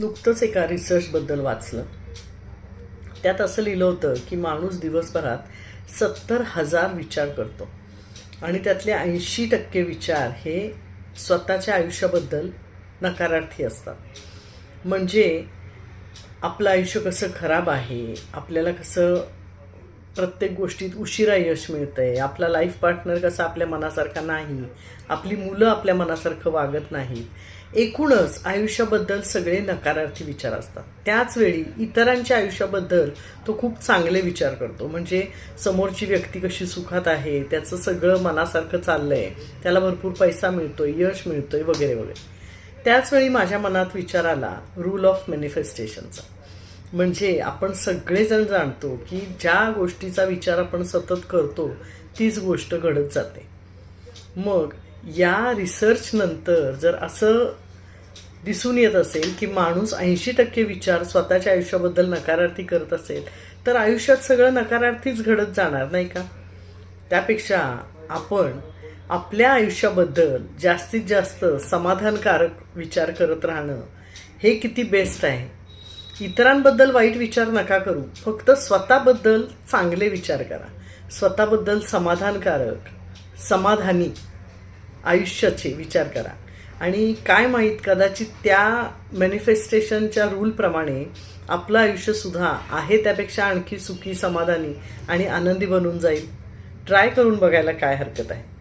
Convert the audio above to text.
नुकतंच एका रिसर्चबद्दल वाचलं. त्यात असं लिहिलं होतं की माणूस दिवसभरात सत्तर हजार विचार करतो. आणि त्यातले ऐंशी टक्के विचार हे स्वतःच्या आयुष्याबद्दल नकारार्थी असतात. म्हणजे आपलं आयुष्य कसं खराब आहे आपल्याला कसं प्रत्येक गोष्टीत उशिरा यश मिळतंय. आपला लाईफ पार्टनर कसा आपल्या मनासारखा नाही. आपली मुलं आपल्या मनासारखं वागत नाहीत. एकूणच आयुष्याबद्दल सगळे नकारार्थी विचार असतात. त्याचवेळी इतरांच्या आयुष्याबद्दल तो खूप चांगले विचार करतो. म्हणजे समोरची व्यक्ती कशी सुखात आहे त्याचं सगळं मनासारखं चाललंय. त्याला भरपूर पैसा मिळतो आहे यश मिळतो आहे वगैरे वगैरे. त्याचवेळी माझ्या मनात विचार आला रूल ऑफ मॅनिफेस्टेशनचा म्हणजे आपण सगळेजण जाणतो की ज्या गोष्टीचा विचार आपण सतत करतो तीच गोष्ट घडत जाते. मग या रिसर्च नंतर जर असं दिसून येत असेल की माणूस ऐंशी टक्के विचार स्वतःच्या आयुष्याबद्दल नकारार्थी करत असेल तर आयुष्यात सगळं नकारार्थीच घडत जाणार नाही का? त्यापेक्षा आपण आपल्या आयुष्याबद्दल जास्तीत जास्त समाधानकारक विचार करत राहणं हे किती बेस्ट आहे? इतरांबद्दल वाईट विचार नका करू. फक्त स्वतःबद्दल चांगले विचार करा. स्वतःबद्दल समाधानकारक समाधानी आयुष्याचे विचार करा. आणि काय माहीत कदाचित त्या मॅनिफेस्टेशनच्या रूलप्रमाणे आपलं आयुष्यसुद्धा आहे त्यापेक्षा आणखी सुखी समाधानी आणि आनंदी बनून जाईल. ट्राय करून बघायला काय हरकत आहे.